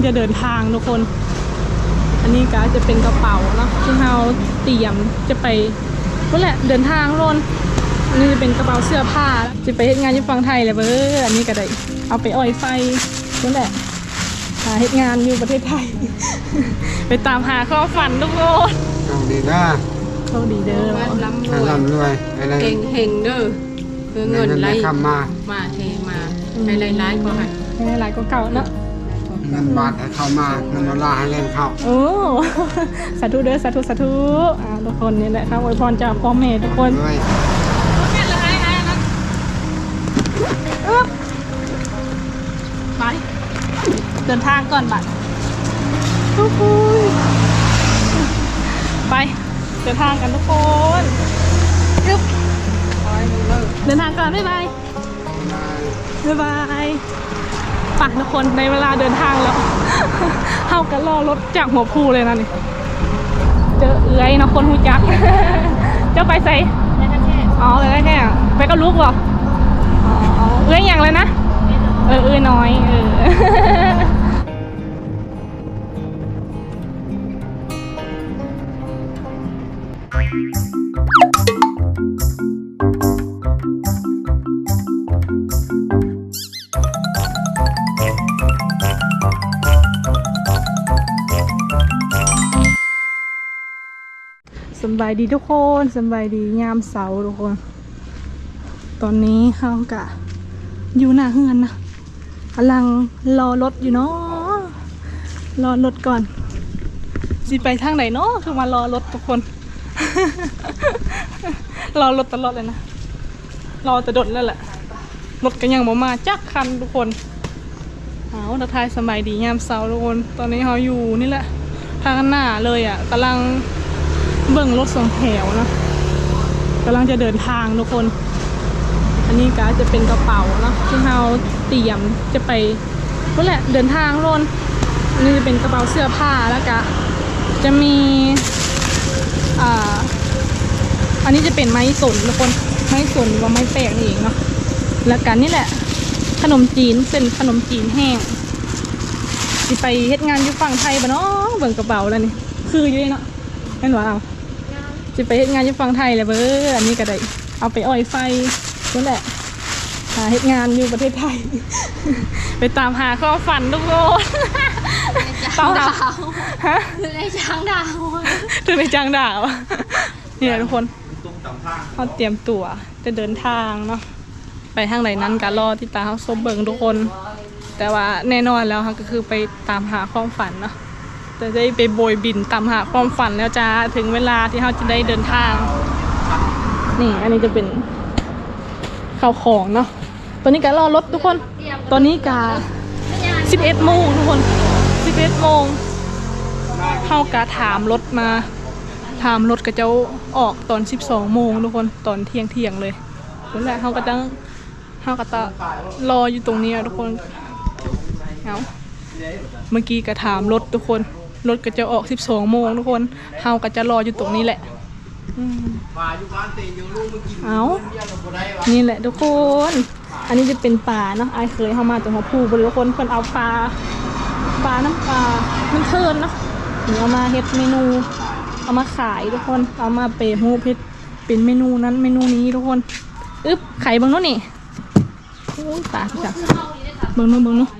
งจะเดินทางทุกคน อันนี้ก็จะเป็นกระเป๋าเนาะที่เราเตรียมจะไปนั่นแหละเดินทางโลนอันนี้จะเป็นกระเป๋าเสื้อผ้าจะไปเฮ็ดงานที่ฝั่งไทยเลยเบ้ออันนี้ก็ได้เอาไปอ้อยไฟนั่นแหละหาเฮ็ดงานอยู่ประเทศไทย ไปตามหาความฝันทุกคนโชคดีนะโชคดีเด้อมันร่ำรให้วยร่ำรวยอะไรเฮงเฮงเด้อคือเงินไหลคำมามาเทมาให้หลายๆก็ให้ให้หลายก็เก่าเนาะ เงินบาทให้เข้ามาเงินดอลลาร์ให้เล่นเข้าโอ้ สาธุเด้อสาธุสาธุอ่าทุกคนนี่แหละครับอวยพรจากพ่อแม่ทุกคนด้วยอึ๊บไปเดินทางก่อนบัดโอ้โหไปเดินทางกันทุกคนอึ๊บเดินทางก่อนบ๊ายบายบ๊ายบายไป่ะทุกคนในเวลาเดินทางแล้วเข้ากันรอรถจากหัวภูเลยนะนี่เจอเอื้อยเนาะคนหูจัก เจ้าไปใส่อ๋อเลยได้แค่ไปก็ลุกเหรออ๋อเอื้อยอย่างเลยนะ เออเอื้อยน้อยเออ บายดีทุกคนสบายดียามเสาทุกคน ตอนนี้เฮากะอยู่หน้าเฮือนนะกำลังรอรถอยู่เนาะรอรถก่อนสิไปทางไหนเนาะคือมารอรถทุกคน รอรถตลอดเลยนะ รอแต่ดดแล้วแหละรถก็ยังบ่มาจักคันทุกคนเอาทักทายสบายดียามเช้าทุกคน ตอนนี้เราอยู่นี่แหละทางหน้าเลยอะกำลัง เบิ่งรถสองแถวเนาะกำลังจะเดินทางทุกคน อันนี้ก็จะเป็นกระเป๋าเนาะที่เราเตรียมจะไปนั่นแหละเดินทางโลนนนี้จะเป็นกระเป๋าเสื้อผ้าแล้วก็จะมีอ่าอันนี้จะเป็นไม้สนทุกคนไม้สนว่าไม้แปลกเองเนาะแล้วกันนี่แหละ ขนมจีนเส้นขนมจีนแห้งสิไปเฮ็ดงานอยู่ฝั่งไทยบ่เนาะเบิ่งกระเป๋าแล้วนี่คืออยู่เนาะแม่นว่าเอา สิไปเฮ็ดงานอยู่ฝั่งไทยเลยเบ้ออันนี้ก็ได้เอาไปอ้อยไฟนั่นแหละหาเหตุงานอยู่ประเทศไทย ไปตามหาความฝันทุกคนช้างดาวฮะคือในช้างดาวถึงในจังดาวนี่แหละทุกคนเขาเตรียมตัวจะเดินทางเนาะไปทางไหนนั้นก็รอที่ตาเขาซบเบิงทุกคน แต่ว่าแน่นอนแล้วค่ะก็คือไปตามหาความฝันเนาะ จะได้ไปโบยบินตามหาความฝันแล้วจ้าถึงเวลาที่เขาจะได้เดินทาง นี่อันนี้จะเป็นข้าวของเนาะตอนนี้ก็รอรถทุกคน ตอนนี้กา11โมงทุกคน11โมงเข้ากาถามรถมา ถามรถก็จะออกตอน 12โมงทุกคนตอนเที่ยงเที่ยงเลยนั่นแหละเขาก็ต้องเขาก็จะรออยู่ตรงนี้อะทุกคนเอาเมื่อกี้ก็ถามรถทุกคน รถก็จะออก 12 โมงทุกคนเขาก็จะรออยู่ตรงนี้แหละอืมเอานี่แหละทุกคน อันนี้จะเป็นปลาเนาะไอายเคยเข้ามาจากหัวผูบริทุกคนคนเอาปลาปลาน้ำปลามันเทินเนาะถึงเอามาเฮ็ดเมนู เอามาขายทุกคน เอามาเปรย์ฮูเพชรเป็นเมนูนั้นเมนูนี้ทุกคน อึ๊บไข่เบิ้งเนู้นนี่โอ้ยตาจับเบิ้งเนู้นเบิ้งเนู้น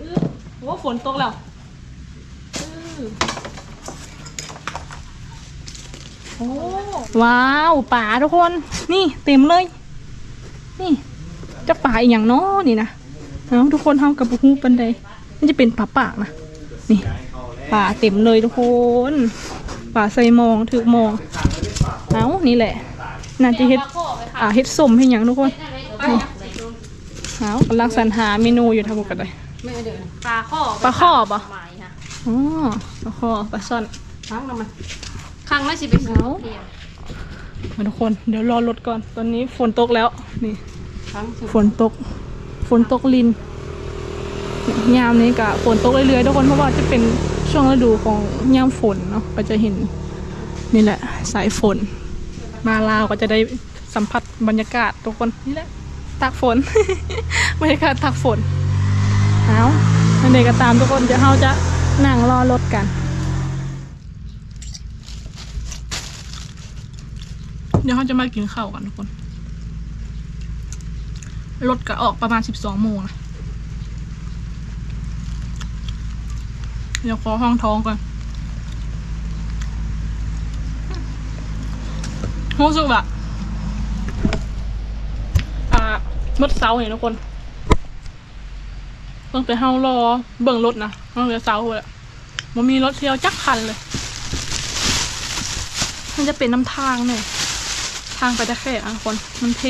อึ๊บโอ้ฝนตกแล้วอื้อโอ้ ว้าวป่าทุกคน นี่เต็มเลย นี่จะป่าอีกอย่างเนาะนี่นะเอาทุกคนเท่ากับหูปันใดมันจะเป็นป่าปากนะนี่ป่าเต็มเลยทุกคนป่าใส่มองถือมองเอานี่แหละน่าจะเฮ็ดอ่าเฮ็ดสมให้หยังทุกคนนี่เอากำลังสรรหาเมนูอยู่ทำกันเลยไม่เดือปลาข้อปลาข้อปะหมายค่ะ อ๋อปลาข้อปลาซ่อนช้างน้ำมันข้างน่าสิไปซื้อเทียมมาทุกคนเดี๋ยวรอรถก่อน ตอนนี้ฝนตกแล้ว นี่ช้างซื้อฝนตก ฝนตกลินยามนี้กะฝนตกเรื่อยๆทุกคนเพราะว่าจะเป็นช่วงฤดูของยามฝนเนาะก็จะเห็นนี่แหละ สายฝน มาลาวก็จะได้สัมผัสบรรยากาศทุกคนนี่แหละตากฝนบรรยากาศตากฝนเอานั่นเด็กก็ตามทุกคนเดี๋ยวเราจะ นั่งรอรถกัน เดี๋ยวเขาจะมากินข้าวกันทุกคน รถก็ออกประมาณสิบสองโมงนะเดี๋ยวขอห้องท้องก่อนรู้สึกแบบอ่ามดเสาเนี่ยทุกคนตั้งแต่เฮารอเบิ่งรถนะ ตั้งแต่เสาเลยมันมีรถเที่ยวจักคันเลย มันจะเป็นน้ำทางเนี่ยทางไปตะแคกอะทุกคนมันเท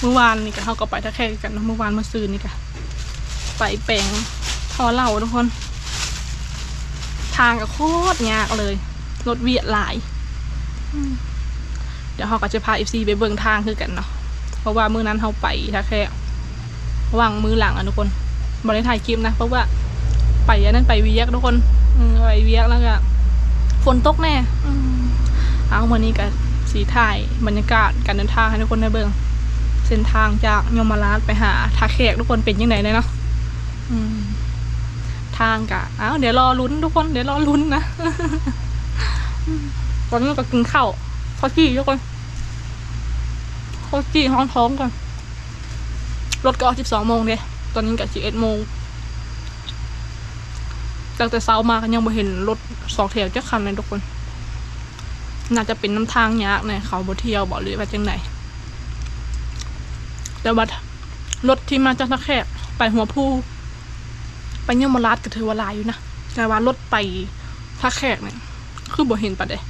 เมื่อวานนี่ก็เขาก็ไปตะแคกกันเนอะเมื่อวานเมื่อซืนนี่ก็ไปแปลงทอเหล่าทุกคน ทางก็โคตรยากเลยรถเวียดหลายเดี๋ยวเขาก็จะพา FC ไปเบิ่งทางคือกันเนาะเพราะว่ามื้อนั้นเขาไปตะแคกวางมือหลังอะทุกคน บริถ่ายคลิปนะเพราะว่าไปอันนั้นไปเวียกทุกคนไปเวียกแล้วก็ฝนตกแน่อเอาวันนี้ก็สีถ่ายบรรยากาศการเดินทางให้ทุกคนได้เบิ่งเส้นทางจากยมราชไปหาทาแขกทุกคนเป็นยังไงเลยเนาะทางกะอ้าวเดี๋ยวรอลุ้นทุกคนเดี๋ยวรอลุ้นนะตอนนี้ก็กินข้าวข้าวจี้ทุกคนข้าวจี้ห้องท้องกันรถก็ออกสิบสองโมงเลย ตอนนี้ก็สิเอ็ดโมงตั้งแต่เช้ามาก็ยังไม่เห็นรถสองแถวเจะคันเลยทุกคน น่าจะเป็นน้ำทางยากเนี่ยเขาบ่เที่ยวบ่หรือว่าจังไหนแต่ว่ารถที่มาจากตะแคบไปหัวผู้ไปเยี่ยมราชก็ถือว่าลายอยู่นะแต่ว่ารถไปตะแคกเนี่ย คือบ่เห็นปะเด้น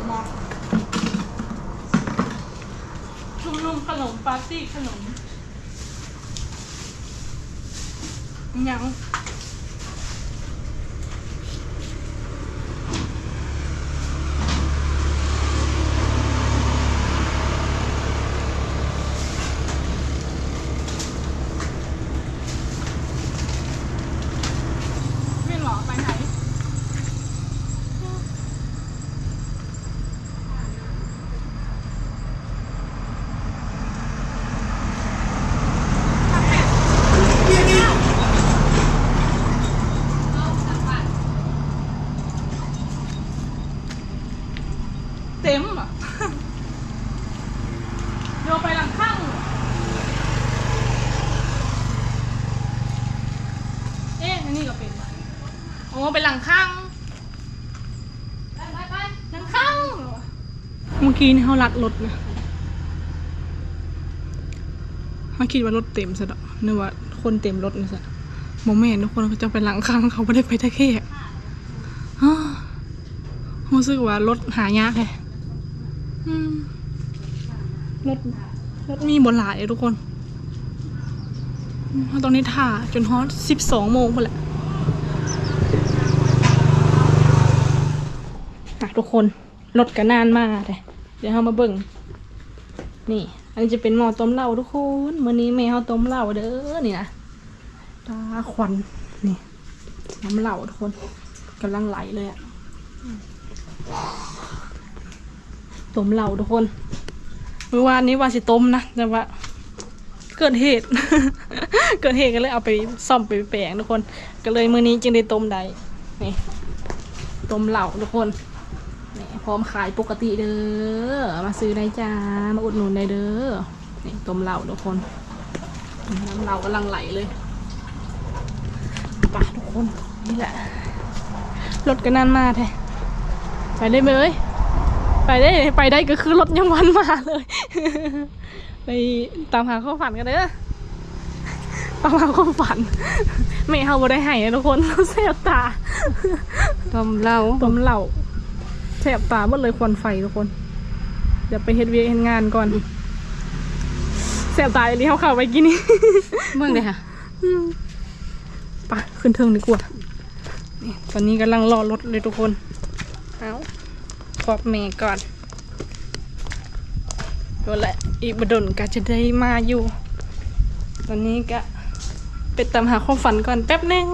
มมอชุมนุมขนมปาร์ตี้ขนม ยังไม่หรอไปไหน เต็มอะ เดี๋ยวไปหลังข้าง เอ๊ะอันนี้ก็เป็นโอ้ไปหลังข้าง ไปไปไป หลังข้างเมื่อ กี้นี่เขาลักรถนะเขาคิดว่ารถเต็มซะดอกนึกว่าคนเต็มรถนะซะโมเมนทุกคนเขาจะไปหลังข้างเขาไม่ได้ไปตะแคกอ้าวรู้สึกว่ารถหายากแฮะอืมรถรถมีบนหลายทุกคนตอนนี้ถ่าจนฮอตสิบสองโมงพอแหละอะทุกคนรถก็นานมากเลย เดี๋ยวเรามาเบิ่ง นี่ อันนี้จะเป็นหม้อต้มเหล้าทุกคนมื้อนี้แม่เขาต้มเหล้าเด้อ นี่นะตาควัน นี่ น้ำเหล้าทุกคนกำลังไหลเลยอะต้มเหล่าทุกคน เมื่อวานนี้ว่าสิต้มนะ แต่ว่าเกิดเหตุ เกิดเหตุก็เลยเอาไปซ่อมไปแปลงทุกคน ก็เลยมื้อนี้จึงได้ต้มได้ นี่ ต้มเหล่าทุกคน ร้อมขายปกติเด้อ มาซื้อได้จ้า มาอุดหนุนได้เด้อ นี่ต้มเหล่าทุกคน น้ำเหล่ากำลังไหลเลยไปทุกคน นี่แหละ รถก็นานมากแท้ ไปได้ไหมเอ้ย ไปได้ ไปได้ก็คือรถยังวันมาเลย ไปตามหาความฝันกันเด้อตามหาความฝันไม่เอาบ่ได้ให้นะทุกคนเสียบตาต้มเหล้าต้มเหล่า เสียบตาหมดเลยควันไฟทุกคน เดี๋ยวไปเฮ็ดเวียกเฮ็ดงานก่อนเสียบตาเลี้ยวเข้าไปกินนี่เบิ่งเลยค่ะไปขึ้นเทิงดีกว่านี่ตอนนี้กำลังรอรถเลยทุกคน เอาขอบเมย์ก่อนก็แหละอีกบดนก็จะได้มาอยู่ ตอนนี้ก็ไปตามหาความฝันก่อนแป๊บหนึง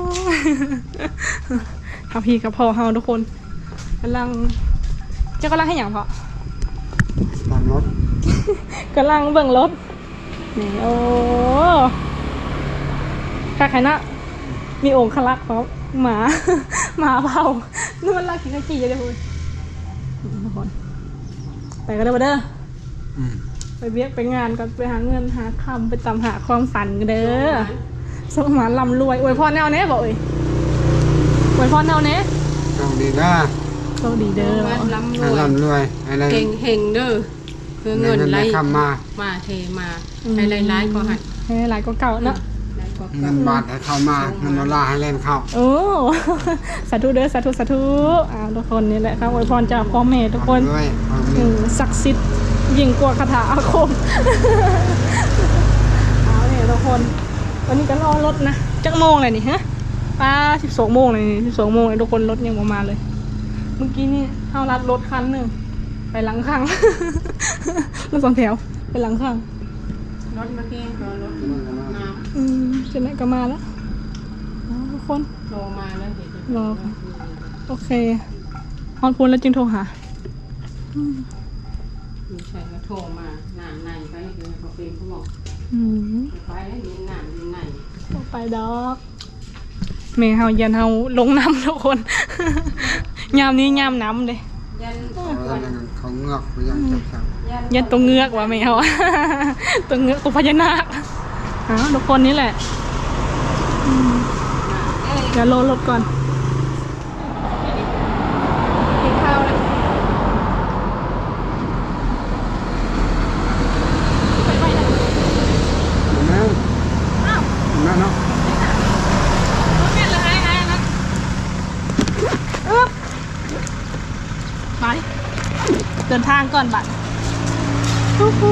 เอาพี่กับพ่อเฮาทุกคนกำลังเจ้ากำลังให้อย่างพอตอนรถกำลังเบิ่งรถนี่โอ้ค่ะใครนะมีองค์คลักษ์ครับหมาหมาเผานู่นลักกินขจีเลยคุณทุกคนไปกันเลยบ่เด้ออืมไปเบียกไปงานก่อนไปหาเงินหาคำไปตามหาความฝันกันเด้อสมหานลำรวยอวยพรแนวเนี้บอกเอ้ยอวยพรแนวเนี้โชคดีนะโช คดีเด้อบ้านล้ำรให้วยร่ำรวยให้ได้เฮงเฮงเด้อเพื่อเงินได้ไหลคำมามาเทมาให้ไหลๆก็ให้ให้หลายก็เก่าเนาะไหลก็เงินบาทให้เข้ามาเงินดอลลาร์ให้เล่นเข้าโอ้ สาธุเด้อสาธุสาธุอ่าทุกคนนี่แหละครับอวยพรจากพ่อแม่ทุกคนร่ำรวยความอืมีมศักดิ์สิทธิ์ยิ่งกว่าคาถาอาคมเอาเนี่ยทุกคน วันนี้ก็รอรถนะจักโมงเลยนี่ฮะป้าสิบสองโมงเลยนี่สิบสองโมงเลยทุกคนรถยังประมาณเลย เมื่อกี้นี่เข้ารัดรถคันหนึ่งไปหลังข้าง รถสองแถว ไปหลังข้าง รถเมื่อกี้ก็รถน้อืมเจะไหนก็มาแล้วเอาทุกคนำโทรมาแล้วเดี๋ยวจะรอค่ะ โอเคฮอนพูนแล้วจึงโทรหามีใครก็โทรมาหนาในไปคือเขาเป็นเขาบอกอืมไปแล้วยินหนายินในบ่ไปดอกเมเฮายันเฮาลงน้ำทุกคน ยามนี้ยามน้ำเลยยันเพราะว่าเขาเงือกไปยังจับจับยันยันตัวเงือกว่ะเมเฮาตัวเงือกตัวพญานาคอ้าวทุกคนนี่แหละอืมเอ้ยเดี๋ยวรอรถก่อน กินข้าวแล้ว เห็นไหมเห็นไหมเนาะ ไปเดินทาง ก่อนบัดโอ้โห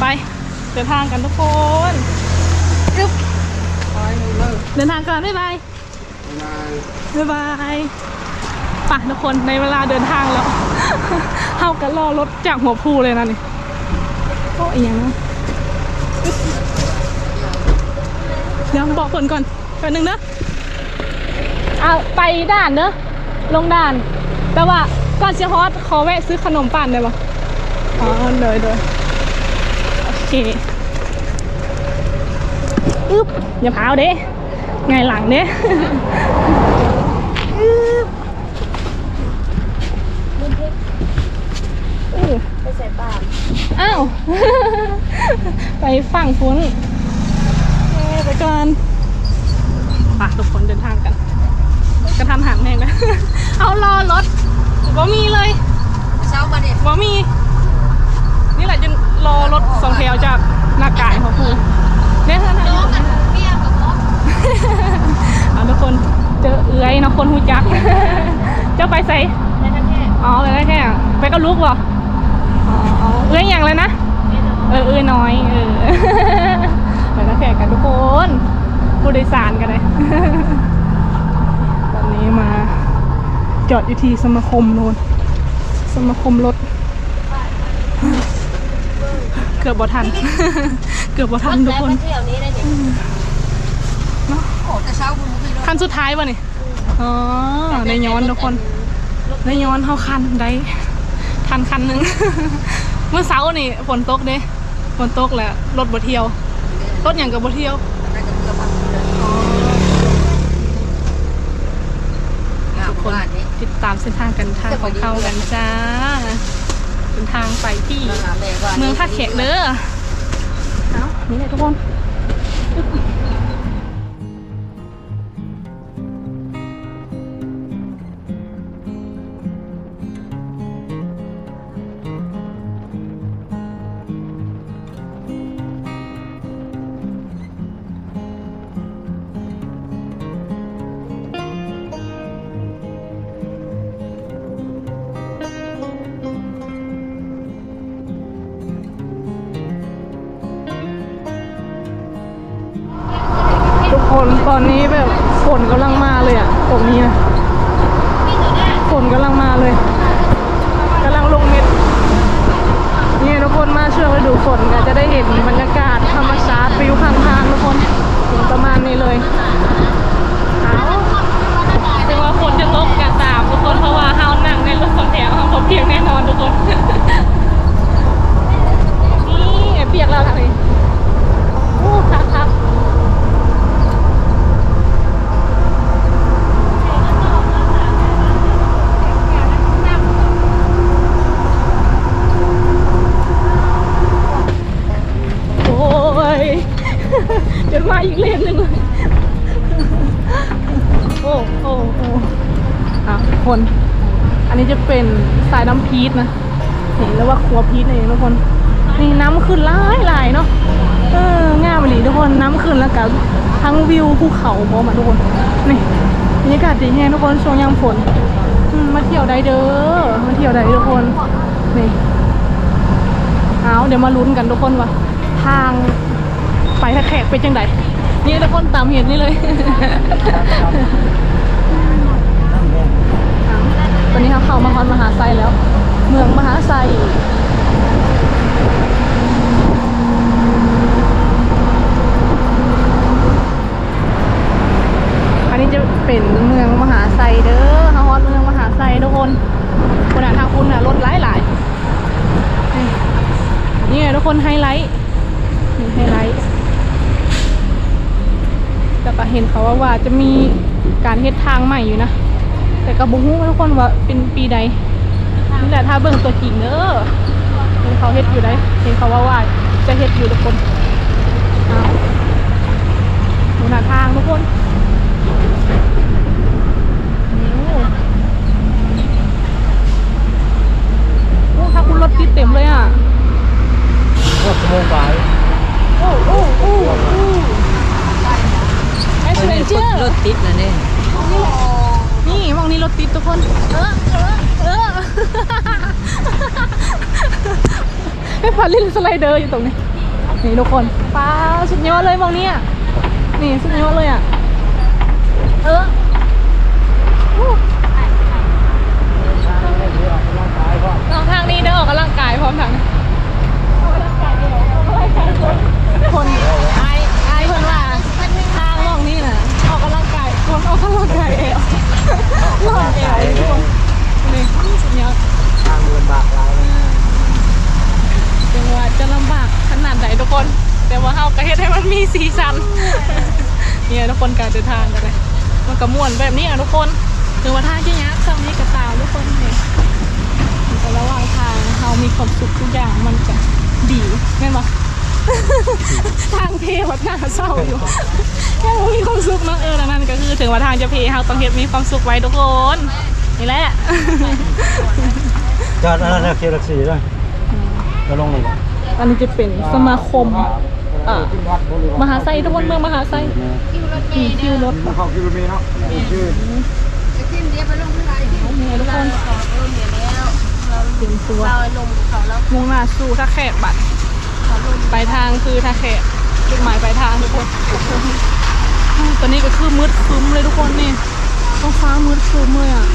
ไป เดินทางกันทุกคนอึ๊บเดินทางก่อนบ๊ายบายบ๊ายบายไปทุกคนในเวลาเดินทางแล้วเฮากันรอรถจากหัวภูเลยนะนี่โอ้ยอย่างนะเดี๋ยวบอกคนก่อนแป๊บนึงนะเอาไปด่านเนอะลงด่าน แต่ว่า ก่อนเชียร์ฮอตขอแวะซื้อขนมปั่นได้ปะอ๋อเลยเลยโอเคอึ๊บอย่าพาวเด้ไงหลังเด้ไปใส่ปากอ้าว ไปฝั่งฟุ้นเอ้ยไปก่อนปะทุกคนเดินทางกัน กระทันหันเองนะ เอารอรถบ่มีเลย เช้ามาเด็ด บ่มี นี่แหละจะรอรถสองแถวจากหน้ากายของครูเนี่ยเท่านั้น เบี้ยกับพ่อ เอาทุกคนเจอเอื้อยเนาะคนหูจัก เจ้าไปใส่ ในทั้งแค่ อ๋อไปได้แค่ อะไปกับลูกเหรออ๋ออ๋อเอื้อยอย่างเลยนะ เออเออน้อย เออไปแล้วแขกกันทุกคนผู้โดยสารกันเลยตอนนี้มา จอดอยู่ที่สมาคมโน่นสมาคมรถ เกือบบ่ทัน เกือบบ่ทันทุกคนเที่ยวนี้ได้เนี่ยโอ้แต่เช้าคุณพี่รถคันสุดท้ายป่ะนี่ อ๋อ ได้ย้อนทุกคน ได้ย้อนเข้าคันได้ ทันคันหนึ่ง เมื่อเช้านี่ฝนตกเด้ฝนตกแหละรถบ่เที่ยวรถอย่างกับบ่เที่ยวไปกับเรือพักเลยอ๋อทุกคนนี้ติดตามเส้นทางกันทางของเขากันจ้าเดินทางไปที่หาแม่ว่าเมืองท่าแขกเด้อเอ้านี่เลยทุกคน อนนี้แบบฝนกำลังมาเลยอะตรงนี้นะฝนกำลังมาเลยกำลังลงเม็ดนี่ทุกคนมาช่วงฤดูฝนก็จะได้เห็นบรรยากาศธรรมชาติวิวข้างทางทุกคนประมาณนี้เลยเอาถึงว่าฝนจะตกกันตามทุกคนเพราะว่าเฮานั่งในรถสองแถวเฮาพบเพียงแน่นอนทุกคนเปียกแล้วทางนี้โอ้ครับครับโอ้ย เดี๋ยวมาอีกเลนหนึ่งเลย โอ้โอ้โอ้อะทุกคน อันนี้จะเป็นสายน้ำ พีชนะเห็นแล้วว่าครัวพีชเองทุกคนนี่น้ำขึ้นหลายหลายเนาะเอองามเลยทุกคนน้ำขึ้นแล้วกับทั้งวิวภูเขาพร้อมอะทุกคนนี่บรรยากาศดีแฮงทุกคนช่วงยามฝนมาเที่ยวได้เด้อมาเที่ยวได้ทุกคนนี่เอาเดี๋ยวมาลุ้นกันทุกคนว่าทางไปถ้าแขกเป็นจังไดนี่ทุกคนตามเห็นนี่เลยตอนนี้เขาเข้ามาฮอนมหาไซแล้ว เมืองมหาไซอันนี้จะเป็นเมืองมหาไซเด้อฮาฮอนเมืองมหาไซทุกคนคนอะทางคุณอะรถหลายหลายๆนี่ไงทุกคนไฮไลท์นี่ไฮไลท์แล้วก็เห็นเขาว่าว่าจะมีการเฮ็ดทางใหม่อยู่นะ แต่กระบุ้งทุกคนว่าเป็นปีใด นี่แหละถ้าเบิ่งตัวจริงเด้อเห็นเขาเฮ็ดอยู่ได้เห็นเขาว่าว่าจะเฮ็ดอยู่ทุกคนอ้าวดูหน้าทางทุกคนโอ้ถ้าคุณรถติดเต็มเลยอะพวกโมบายโอ้โอ้โอ้โอ้ไอ้เนเจอร์รถติดนะเนี่ยนี่มองนี้รถติดทุกคน เออเออเออ ให้พาลินสไลเดอร์อยู่ตรงนี้ นี่ทุกคนป้าสุดยอดเลยมองนี้อะนี่สุดยอดเลยอะ เอออู้ลองทางนี้เด้อออกกำลังกายพร้อมทางนี้อ สีสันเนี่ยทุกคนการเดินทางกันเลยมันก็ม่วนแบบนี้อะทุกคนถึงว่าทางจะยากซ้ำนี้ก็ตามทุกคนเนี่ยแต่ระหว่างทางเฮามีความสุขทุกอย่างมันจะดีแม่นบ่ทางเพวัดหน้าเศร้าอยู่แค่ว่ามีความสุขเนาะเออดังนั้นก็คือถึงว่าทางจะเพเฮาต้องเฮ็ดมีความสุขไว้ทุกคนนี่แหละจอดอะไรนะเกียร์สีด้วยจะลงหนึ่งอันนี้จะเป็นสมาคม อ่ามหาไซทุกคนเมืองมหาไซนี่คิวรถเขากิโลเมตรเนาะชื่อจะขึ้นเดียวไปลงเท่ไหร่เดี๋ยวนี่ทุกคนขอเออเดี๋ยวแล้วเราเตรียมตัวเราลงเขาแล้วมุ่งหน้าสู่ท่าแขกบัตรปลายทางคือท่าแขกจุดหมายปลายทางทุกคนตอนนี้ก็คือมืดคึ้มเลยทุกคนนี่ท้องฟ้ามืดคึ้มเลยอะ